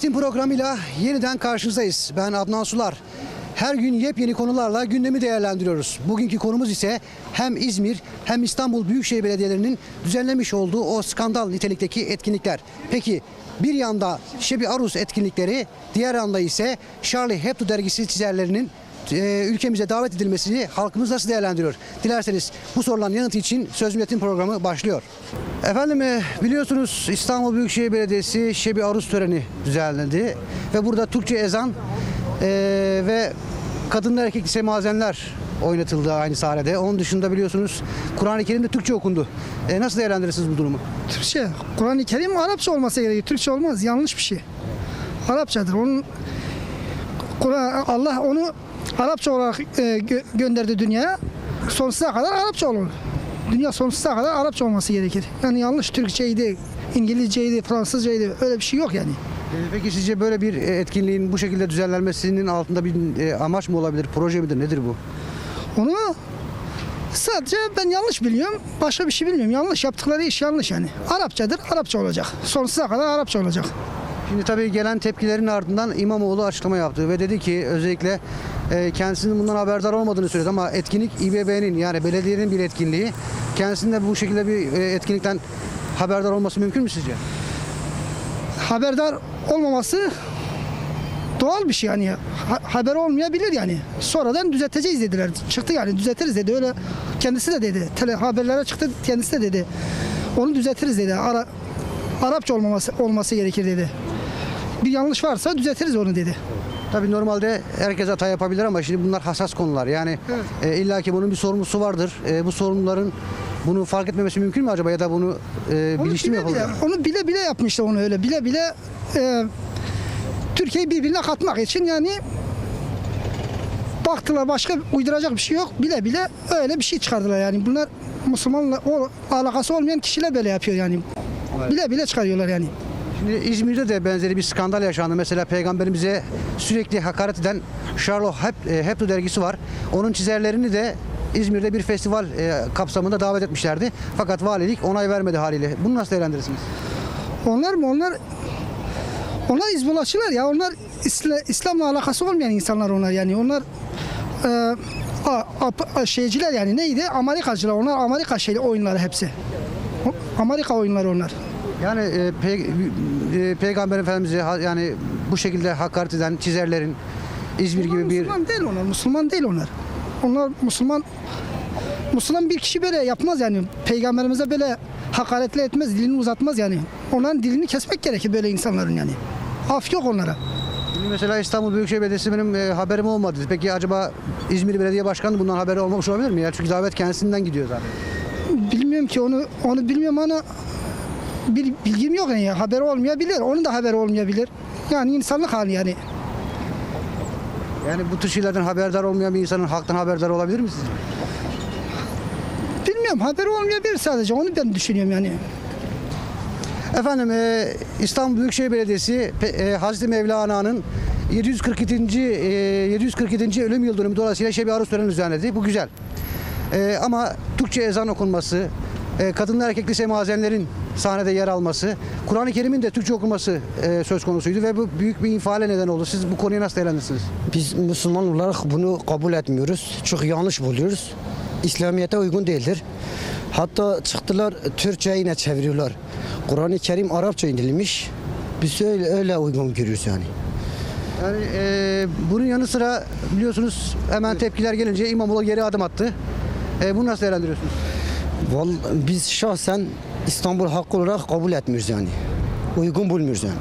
Milletin programıyla yeniden karşınızdayız. Ben Adnan Sular. Her gün yepyeni konularla gündemi değerlendiriyoruz. Bugünkü konumuz ise hem İzmir hem İstanbul Büyükşehir Belediyelerinin düzenlemiş olduğu o skandal nitelikteki etkinlikler. Peki bir yanda Şebi Arus etkinlikleri, diğer yanda ise Charlie Hebdo dergisi çizerlerinin e, ülkemize davet edilmesini halkımız nasıl değerlendiriyor? Dilerseniz bu soruların yanıtı için Söz Milletin programı başlıyor. Efendim e, biliyorsunuz İstanbul Büyükşehir Belediyesi Şebi Arus töreni düzenledi ve burada Türkçe ezan e, ve kadınlar erkekli semazenler oynatıldı aynı sahnede. Onun dışında biliyorsunuz Kur'an-ı Kerim'de Türkçe okundu. E, nasıl değerlendirirsiniz bu durumu? Türkçe. Kur'an-ı Kerim Arapça olması gerekiyor. Türkçe olmaz. Yanlış bir şey. Arapçadır. Onun Kur'an Allah onu Arapça olarak e, gö- gönderdi dünyaya. Sonsuza kadar Arapça olur. Dünya sonsuza kadar Arapça olması gerekir. Yani yanlış Türkçeydi, İngilizceydi, Fransızcaydı. Öyle bir şey yok yani. E, peki sizce böyle bir e, etkinliğin bu şekilde düzenlenmesinin altında bir e, amaç mı olabilir, proje midir, nedir bu? Onu sadece ben yanlış biliyorum. Başka bir şey bilmiyorum. Yanlış yaptıkları iş yanlış yani. Arapçadır, Arapça olacak. Sonsuza kadar Arapça olacak. Şimdi tabii gelen tepkilerin ardından İmamoğlu açıklama yaptı ve dedi ki özellikle e, kendisinin bundan haberdar olmadığını söyledi ama etkinlik İBB'nin yani belediyenin bir etkinliği. Kendisinin de bu şekilde bir e, etkinlikten haberdar olması mümkün mü sizce? haberdar olmaması doğal bir şey yani. Ha- haber olmayabilir yani. Sonradan düzelteceğiz dediler. Çıktı yani düzeltiriz dedi. Öyle kendisi de dedi. Tele haberlere çıktı kendisi de dedi. Onu düzeltiriz dedi. Ara, Arapça olmaması olması gerekir dedi. Bir yanlış varsa düzeltiriz onu dedi. Tabii normalde herkes hata yapabilir ama şimdi bunlar hassas konular. Yani e, illa ki bunun bir sorumlusu vardır. E, bu sorumluların bunu fark etmemesi mümkün mü acaba ya da bunu e, Onu bilinçli mi yapılır? onu bile bile yapmışlar onu öyle. Bile bile e, Türkiye'yi birbirine katmak için yani baktılar başka uyduracak bir şey yok. Bile bile öyle bir şey çıkardılar yani. Bunlar Müslümanla o alakası olmayan kişiler böyle yapıyor yani. Bile bile çıkarıyorlar yani. Şimdi İzmir'de de benzeri bir skandal yaşandı. Mesela peygamberimize sürekli hakaret eden Charlo Heb- e, Hebdo dergisi var. Onun çizerlerini de İzmir'de bir festival e, kapsamında davet etmişlerdi. Fakat valilik onay vermedi haliyle. Bunu nasıl değerlendirirsiniz? Onlar mı? Onlar onlar İzbolahçılar ya. Onlar İsla, İslam'la alakası olmayan insanlar onlar yani. Onlar e, a, a- şeyciler yani neydi? Amerikacılar. Onlar Amerika şeyli oyunları hepsi. Amerika oyunları onlar. Yani e, pe- e, Peygamber Efendimiz'e ha- yani bu şekilde hakaret eden çizerlerin İzmir Onlar gibi bir Müslüman değil onlar. Müslüman değil onlar. Onlar Müslüman Müslüman bir kişi böyle yapmaz yani. Peygamberimize böyle hakaretle etmez, dilini uzatmaz yani. Onların dilini kesmek gerekir böyle insanların yani. Af yok onlara. Mesela İstanbul Büyükşehir Belediyesi benim e, haberim olmadı. Peki acaba İzmir Belediye Başkanı bundan haberi olmamış olabilir mi? Ya çünkü davet kendisinden gidiyor zaten. Bilmiyorum ki onu onu bilmiyorum ama bir bilgim yok yani haberi olmayabilir. Onun da haberi olmayabilir. Yani insanlık hali yani. Yani bu tür şeylerden haberdar olmayan bir insanın halktan haberdar olabilir mi sizce? Bilmiyorum haberi olmayabilir sadece. Onu ben düşünüyorum yani. Efendim e, İstanbul Büyükşehir Belediyesi e, Hazreti Mevlana'nın 747. E, 747. ölüm yıl dönümü dolayısıyla Şebi Arus töreni düzenledi. Bu güzel. E, ama Türkçe ezan okunması, e, kadınlar erkekli semazenlerin sahnede yer alması, Kur'an-ı Kerim'in de Türkçe okunması e, söz konusuydu ve bu büyük bir infiale neden oldu. Siz bu konuyu nasıl değerlendirirsiniz? Biz Müslüman olarak bunu kabul etmiyoruz. Çok yanlış buluyoruz. İslamiyet'e uygun değildir. Hatta çıktılar Türkçe yine çeviriyorlar. Kur'an-ı Kerim Arapça indirilmiş. Biz öyle, öyle uygun görüyoruz yani. Yani e, bunun yanı sıra biliyorsunuz hemen tepkiler gelince İmamoğlu geri adım attı. E, bunu nasıl değerlendiriyorsunuz? Vallahi biz şahsen İstanbul hakkı olarak kabul etmiyoruz yani. Uygun bulmuyoruz yani.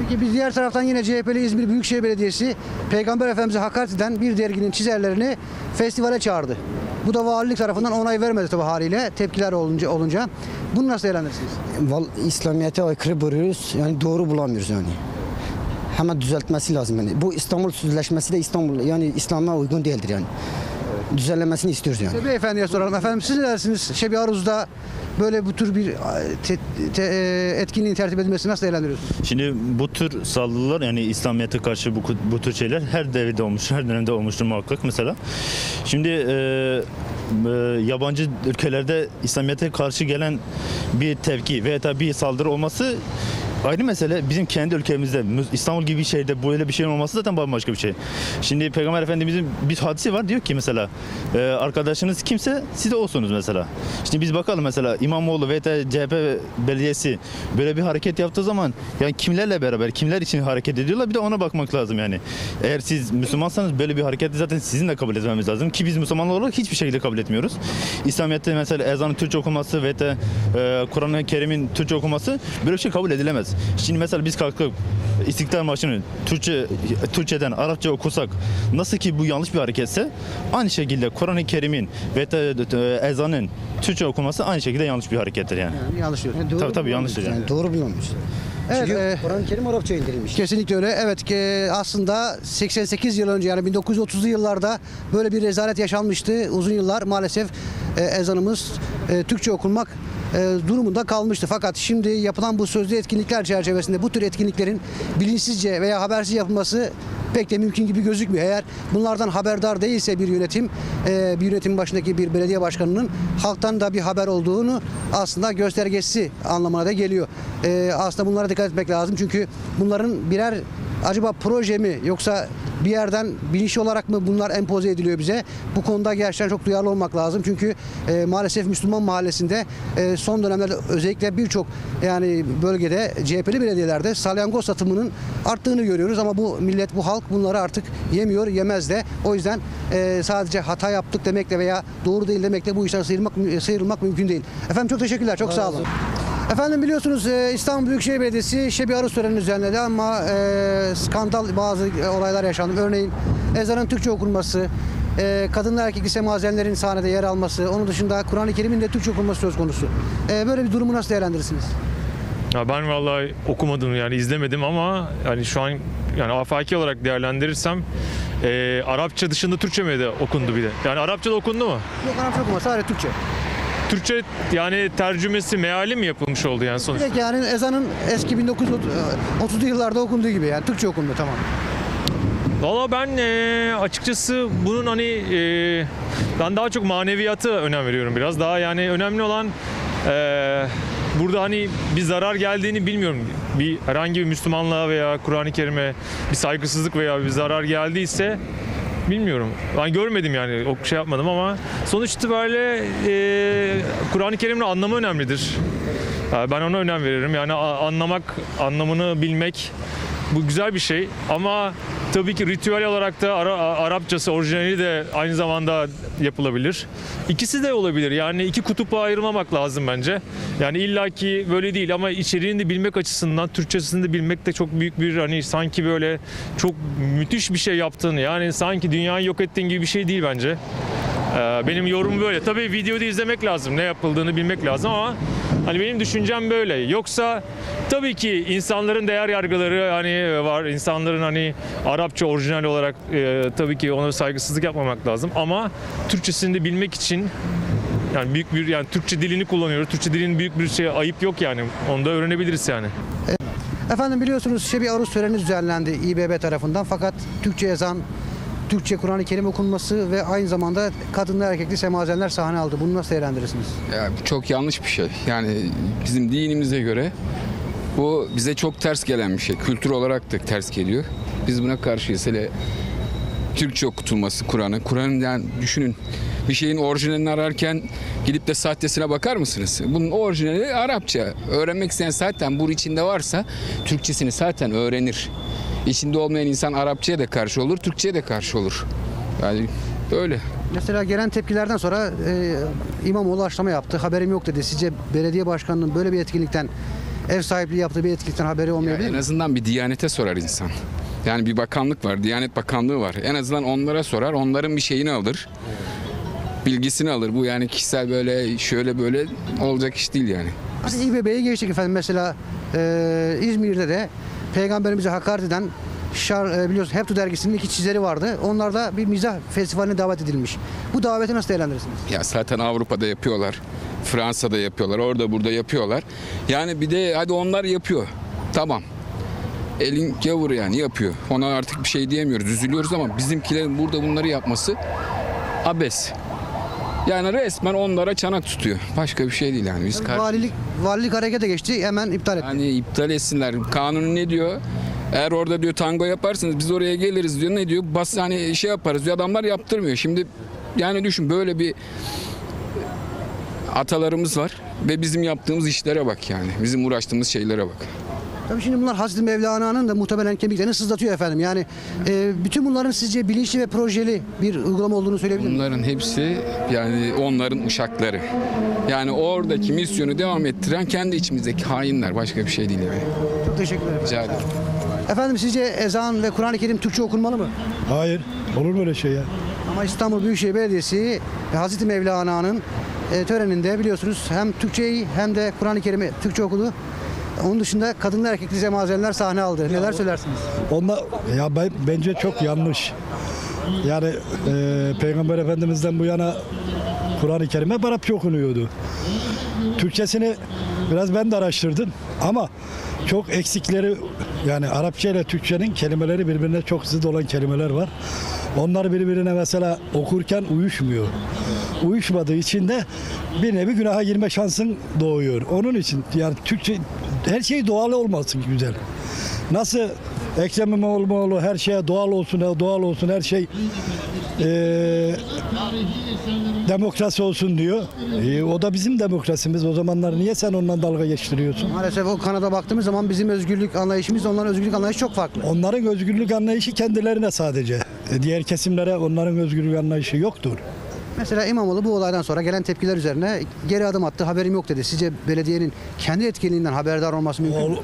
Peki biz diğer taraftan yine CHP'li İzmir Büyükşehir Belediyesi Peygamber Efendimiz'e hakaret eden bir derginin çizerlerini festivale çağırdı. Bu da valilik tarafından onay vermedi tabii haliyle tepkiler olunca olunca. Bunu nasıl değerlendirirsiniz? Vallahi İslamiyet'e aykırı buluyoruz. Yani doğru bulamıyoruz yani. Hemen düzeltmesi lazım yani. Bu İstanbul Sözleşmesi de İstanbul yani İslam'a uygun değildir yani. Düzenlemesini istiyoruz yani. Beyefendiye soralım. Efendim siz ne dersiniz? Şebi Aruz'da böyle bu tür bir te- te- e, etkinliğin tertip edilmesini nasıl değerlendiriyorsunuz? Şimdi bu tür saldırılar yani İslamiyet'e karşı bu, bu tür şeyler her devirde olmuş, her dönemde olmuştur muhakkak mesela. Şimdi e, e, yabancı ülkelerde İslamiyet'e karşı gelen bir tepki veya bir saldırı olması ayrı mesele bizim kendi ülkemizde İstanbul gibi bir şehirde böyle bir şeyin olması zaten bambaşka bir şey. Şimdi Peygamber Efendimizin bir hadisi var diyor ki mesela e, arkadaşınız kimse siz de olsunuz mesela. Şimdi biz bakalım mesela İmamoğlu ve CHP belediyesi böyle bir hareket yaptığı zaman yani kimlerle beraber kimler için hareket ediyorlar bir de ona bakmak lazım yani. Eğer siz Müslümansanız böyle bir hareketi zaten sizin de kabul etmemiz lazım ki biz Müslümanlar olarak hiçbir şekilde kabul etmiyoruz. İslamiyet'te mesela ezanın Türkçe okunması ve de e, Kur'an-ı Kerim'in Türkçe okuması böyle bir şey kabul edilemez. Şimdi mesela biz kalkıp İstiklal Marşı'nı Türkçe Türkçeden Arapça okusak nasıl ki bu yanlış bir hareketse aynı şekilde Kur'an-ı Kerim'in ve de, de- ezanın Türkçe okunması aynı şekilde yanlış bir harekettir yani. Yani yanlış diyor. Doğru Tabii, tabii, yanlıştır bulmamış. yani. Doğru bulmamış. Evet, Çünkü e, Kur'an-ı Kerim Arapça indirilmiş. Kesinlikle öyle. Evet ki aslında 88 yıl önce yani 1930'lu yıllarda böyle bir rezalet yaşanmıştı. Uzun yıllar maalesef e, ezanımız e, Türkçe okunmak durumunda kalmıştı. Fakat şimdi yapılan bu sözlü etkinlikler çerçevesinde bu tür etkinliklerin bilinçsizce veya habersiz yapılması pek de mümkün gibi gözükmüyor. Eğer bunlardan haberdar değilse bir yönetim, e, bir yönetim başındaki bir belediye başkanının halktan da bir haber olduğunu aslında göstergesi anlamına da geliyor. E, aslında bunlara dikkat etmek lazım çünkü bunların birer acaba proje mi yoksa bir yerden bilinçli olarak mı bunlar empoze ediliyor bize? Bu konuda gerçekten çok duyarlı olmak lazım. Çünkü e, maalesef Müslüman mahallesinde e, son dönemlerde özellikle birçok yani bölgede CHP'li belediyelerde salyangoz satımının arttığını görüyoruz ama bu millet bu halk bunları artık yemiyor yemez de. O yüzden e, sadece hata yaptık demekle veya doğru değil demekle bu işten sıyrılmak, sıyrılmak mümkün değil. Efendim çok teşekkürler. Çok sağ olun. Efendim biliyorsunuz e, İstanbul Büyükşehir Belediyesi Şebi Arus törenini düzenledi ama e, skandal bazı e, olaylar yaşandı. Örneğin ezanın Türkçe okunması, e, kadınlar erkekli semazenlerin sahnede yer alması, onun dışında Kur'an-ı Kerim'in de Türkçe okunması söz konusu. E, böyle bir durumu nasıl değerlendirirsiniz? Ya ben vallahi okumadım yani izlemedim ama yani şu an yani afaki olarak değerlendirirsem eee, Arapça dışında Türkçe mi de okundu bir de? Yani Arapça da okundu mu? Yok Arapça okunması sadece Türkçe. Türkçe yani tercümesi meali mi yapılmış oldu yani sonuçta? Direkt yani ezanın eski 1930'lu yıllarda okunduğu gibi yani Türkçe okundu tamam. Valla ben eee, açıkçası bunun hani eee, ben daha çok maneviyatı önem veriyorum biraz. Daha yani önemli olan eee, burada hani bir zarar geldiğini bilmiyorum. Bir herhangi bir Müslümanlığa veya Kur'an-ı Kerim'e bir saygısızlık veya bir zarar geldiyse bilmiyorum. Ben görmedim yani o şey yapmadım ama sonuç itibariyle eee, Kur'an-ı Kerim'in anlamı önemlidir. Ben ona önem veririm. Yani anlamak, anlamını bilmek bu güzel bir şey ama tabii ki ritüel olarak da Ara- Arapçası orijinali de aynı zamanda yapılabilir. İkisi de olabilir. Yani iki kutupa ayırmamak lazım bence. Yani illaki böyle değil ama içeriğini de bilmek açısından Türkçesini de bilmek de çok büyük bir hani sanki böyle çok müthiş bir şey yaptığını yani sanki dünyayı yok ettiğin gibi bir şey değil bence. Ee, Benim yorumum böyle. Tabii videoda izlemek lazım. Ne yapıldığını bilmek lazım ama hani benim düşüncem böyle. Yoksa tabii ki insanların değer yargıları hani var. İnsanların hani Arapça orijinal olarak e, tabii ki ona saygısızlık yapmamak lazım ama Türkçesini de bilmek için yani büyük bir yani Türkçe dilini kullanıyoruz. Türkçe dilinin büyük bir şey ayıp yok yani. Onu da öğrenebiliriz yani. Efendim biliyorsunuz Şebi Arus töreni düzenlendi İBB tarafından fakat Türkçe ezan, Türkçe Kur'an-ı Kerim okunması ve aynı zamanda kadınlı erkekli semazenler sahne aldı. Bunu nasıl değerlendirirsiniz? Ya bu çok yanlış bir şey. Yani bizim dinimize göre bu bize çok ters gelen bir şey. Kültür olarak da ters geliyor. Biz buna karşıyız. Hele Türkçe okutulması Kur'an'ı. Kur'an'ın yani düşünün bir şeyin orijinalini ararken gidip de sahtesine bakar mısınız? Bunun orijinali Arapça. Öğrenmek isteyen zaten bu içinde varsa Türkçesini zaten öğrenir. İçinde olmayan insan Arapçaya da karşı olur, Türkçeye de karşı olur. Yani böyle. Mesela gelen tepkilerden sonra e, İmamoğlu açıklama yaptı. Haberim yok dedi. Sizce belediye başkanının böyle bir etkinlikten ev sahipliği yaptığı bir etkinlikten haberi Ya olmayabilir en mi? azından bir diyanete sorar insan. Yani bir bakanlık var, Diyanet Bakanlığı var. En azından onlara sorar, onların bir şeyini alır. Bilgisini alır. Bu yani kişisel böyle şöyle böyle olacak iş değil yani. Hadi İBB'ye geçtik efendim. Mesela e, İzmir'de de peygamberimize hakaret eden Şar, e, biliyorsunuz Heptu dergisinin iki çizeri vardı. Onlar da bir mizah festivaline davet edilmiş. Bu daveti nasıl değerlendirirsiniz? Ya zaten Avrupa'da yapıyorlar. Fransa'da yapıyorlar. Orada burada yapıyorlar. Yani bir de hadi onlar yapıyor. Tamam. Elin gavur yani yapıyor. Ona artık bir şey diyemiyoruz. Üzülüyoruz ama bizimkilerin burada bunları yapması abes. Yani resmen onlara çanak tutuyor. Başka bir şey değil yani. Biz kar- Valilik, valilik harekete geçti hemen iptal etti. Hani iptal etsinler. Kanun ne diyor? Eğer orada diyor tango yaparsınız biz oraya geliriz diyor. Ne diyor? Bas hani şey yaparız diyor. Adamlar yaptırmıyor. Şimdi yani düşün böyle bir atalarımız var ve bizim yaptığımız işlere bak yani. Bizim uğraştığımız şeylere bak. Tabii şimdi bunlar Hazreti Mevlana'nın da muhtemelen kemiklerini sızlatıyor efendim. Yani e, bütün bunların sizce bilinçli ve projeli bir uygulama olduğunu söyleyebilir miyim? Bunların hepsi yani onların uşakları. Yani oradaki misyonu devam ettiren kendi içimizdeki hainler. Başka bir şey değil yani. Çok teşekkür ederim. Rica ederim. Efendim sizce ezan ve Kur'an-ı Kerim Türkçe okunmalı mı? Hayır. Olur mu öyle şey ya? Ama İstanbul Büyükşehir Belediyesi ve Hazreti Mevlana'nın e, töreninde biliyorsunuz hem Türkçeyi hem de Kur'an-ı Kerim'i Türkçe okudu. Onun dışında kadınlar erkekli semazenler sahne aldı. Neler söylersiniz? Onlar ya ben, bence çok yanlış. Yani e, Peygamber Efendimiz'den bu yana Kur'an-ı Kerim hep Arapça okunuyordu. Türkçesini biraz ben de araştırdım ama çok eksikleri yani Arapça ile Türkçenin kelimeleri birbirine çok zıt olan kelimeler var. Onlar birbirine mesela okurken uyuşmuyor. Uyuşmadığı için de bir nevi günaha girme şansın doğuyor. Onun için yani Türkçe her şey doğal olması güzel. Nasıl Ekrem İmamoğlu her şeye doğal olsun, doğal olsun her şey eee, demokrasi olsun diyor. E, o da bizim demokrasimiz. O zamanlar niye sen ondan dalga geçtiriyorsun? Maalesef o kanada baktığımız zaman bizim özgürlük anlayışımız onların özgürlük anlayışı çok farklı. Onların özgürlük anlayışı kendilerine sadece. E, Diğer kesimlere onların özgürlük anlayışı yoktur. Mesela İmamoğlu bu olaydan sonra gelen tepkiler üzerine geri adım attı. Haberim yok dedi. Sizce belediyenin kendi etkinliğinden haberdar olması mümkün mü?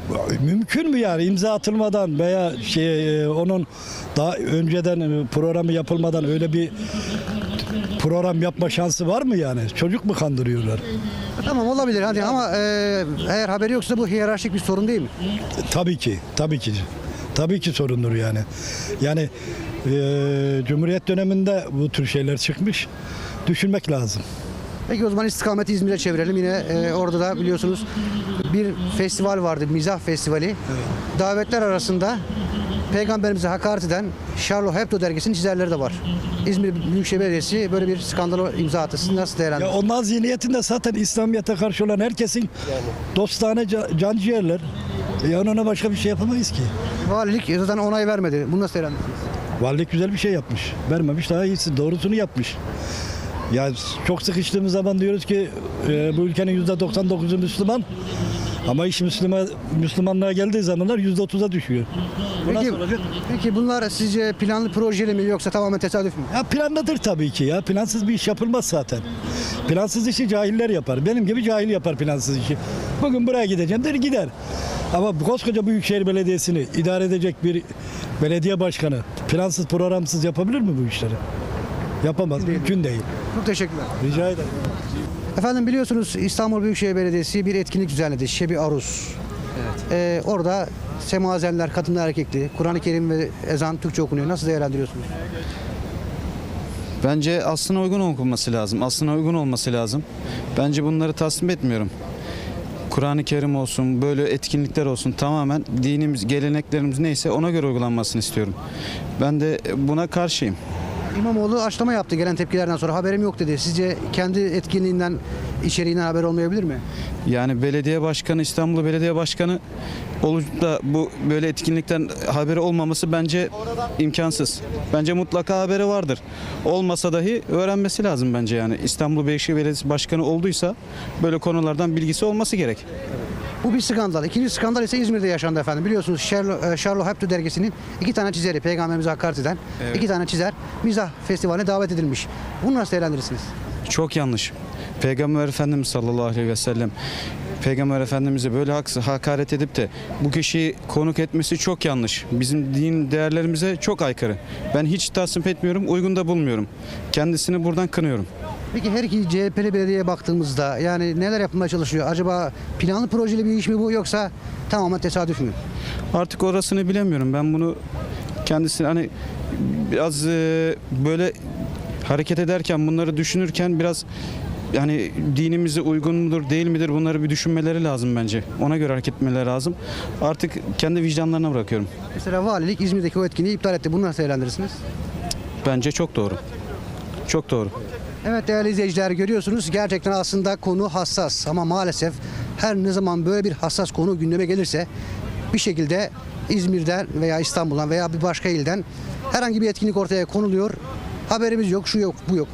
Mümkün mü yani imza atılmadan veya şey e, onun daha önceden e, programı yapılmadan öyle bir program yapma şansı var mı yani? Çocuk mu kandırıyorlar? Tamam olabilir hadi ama e, eğer haberi yoksa bu hiyerarşik bir sorun değil mi? Tabii ki, tabii ki. Tabii ki sorundur yani. Yani e, Cumhuriyet döneminde bu tür şeyler çıkmış. Düşünmek lazım. Peki o zaman istikameti İzmir'e çevirelim. Yine e, orada da biliyorsunuz bir festival vardı, Mizah Festivali. Davetler arasında peygamberimize hakaret eden Charlie Hebdo dergisinin çizerleri de var. İzmir Büyükşehir Belediyesi böyle bir skandala imza attı. Siz nasıl Ya değerlendiriyorsunuz? ondan zihniyetinde zaten İslamiyet'e karşı olan herkesin dostane ca- can ciğerler. Yani ona başka bir şey yapamayız ki. Valilik zaten onay vermedi. Bunu nasıl değerlendiriyorsunuz? Valilik güzel bir şey yapmış. Vermemiş daha iyisi. Doğrusunu yapmış. Ya çok sıkıştığımız zaman diyoruz ki e, bu ülkenin %99'u Müslüman. Ama iş Müslüman, Müslümanlığa geldiği zamanlar %30'a düşüyor. Peki, peki bunlar sizce planlı projeli mi yoksa tamamen tesadüf mü? Ya planlıdır tabii ki ya. Plansız bir iş yapılmaz zaten. Plansız işi cahiller yapar. Benim gibi cahil yapar plansız işi. Bugün buraya gideceğim der gider. Ama bu koskoca Büyükşehir Belediyesi'ni idare edecek bir belediye başkanı plansız programsız yapabilir mi bu işleri? Yapamaz. Mümkün değil. Çok teşekkürler. Rica ederim. Efendim biliyorsunuz İstanbul Büyükşehir Belediyesi bir etkinlik düzenledi. Şebi Arus. Ee, orada semazenler, kadınlar erkekli, Kur'an-ı Kerim ve ezan Türkçe okunuyor. Nasıl değerlendiriyorsunuz? Bence aslına uygun okunması lazım. Aslına uygun olması lazım. Bence bunları tasvip etmiyorum. Kur'an-ı Kerim olsun, böyle etkinlikler olsun tamamen dinimiz, geleneklerimiz neyse ona göre uygulanmasını istiyorum. Ben de buna karşıyım. İmamoğlu açıklama yaptı gelen tepkilerden sonra haberim yok dedi. Sizce kendi etkinliğinden, içeriğinden haber olmayabilir mi? Yani belediye başkanı, İstanbul Belediye Başkanı olup da bu böyle etkinlikten haberi olmaması bence imkansız. Bence mutlaka haberi vardır. Olmasa dahi öğrenmesi lazım bence yani. İstanbul Büyükşehir Belediyesi Başkanı olduysa böyle konulardan bilgisi olması gerek. Bu bir skandal. İkinci skandal ise İzmir'de yaşandı efendim. Biliyorsunuz Charlo, e, Charlo Hebdo dergisinin iki tane çizeri, peygamberimize hakaret eden iki tane çizer mizah festivaline davet edilmiş. Bunu nasıl değerlendirirsiniz? Çok yanlış. Peygamber Efendimiz sallallahu aleyhi ve sellem Peygamber Efendimiz'e böyle haksız hakaret edip de bu kişiyi konuk etmesi çok yanlış. Bizim din değerlerimize çok aykırı. Ben hiç tasvip etmiyorum, uygun da bulmuyorum. Kendisini buradan kınıyorum. Peki her iki CHP'li belediyeye baktığımızda yani neler yapılmaya çalışıyor? Acaba planlı projeli bir iş mi bu yoksa tamamen tesadüf mü? Artık orasını bilemiyorum. Ben bunu kendisini hani biraz e, böyle hareket ederken bunları düşünürken biraz yani dinimize uygun mudur değil midir bunları bir düşünmeleri lazım bence. Ona göre hareket etmeleri lazım. Artık kendi vicdanlarına bırakıyorum. Mesela valilik İzmir'deki o etkinliği iptal etti. Bunu nasıl değerlendirirsiniz? Bence çok doğru. Çok doğru. Evet değerli izleyiciler görüyorsunuz gerçekten aslında konu hassas ama maalesef her ne zaman böyle bir hassas konu gündeme gelirse bir şekilde İzmir'den veya İstanbul'dan veya bir başka ilden herhangi bir etkinlik ortaya konuluyor. Haberimiz yok, şu yok, bu yok.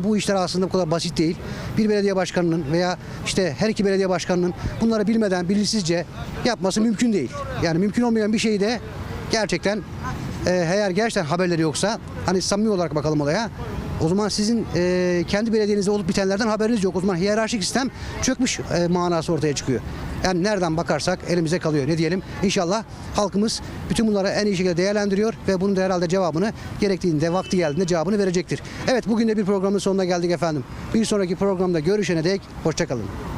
Bu işler aslında bu kadar basit değil. Bir belediye başkanının veya işte her iki belediye başkanının bunları bilmeden, bilinçsizce yapması mümkün değil. Yani mümkün olmayan bir şeyi de gerçekten e, eğer gerçekten haberleri yoksa hani samimi olarak bakalım olaya. O zaman sizin e, kendi belediyenizde olup bitenlerden haberiniz yok. O zaman hiyerarşik sistem çökmüş e, manası ortaya çıkıyor. Yani nereden bakarsak elimize kalıyor. Ne diyelim? İnşallah halkımız bütün bunları en iyi şekilde değerlendiriyor ve bunun da herhalde cevabını gerektiğinde, vakti geldiğinde cevabını verecektir. Evet bugün de bir programın sonuna geldik efendim. Bir sonraki programda görüşene dek hoşçakalın.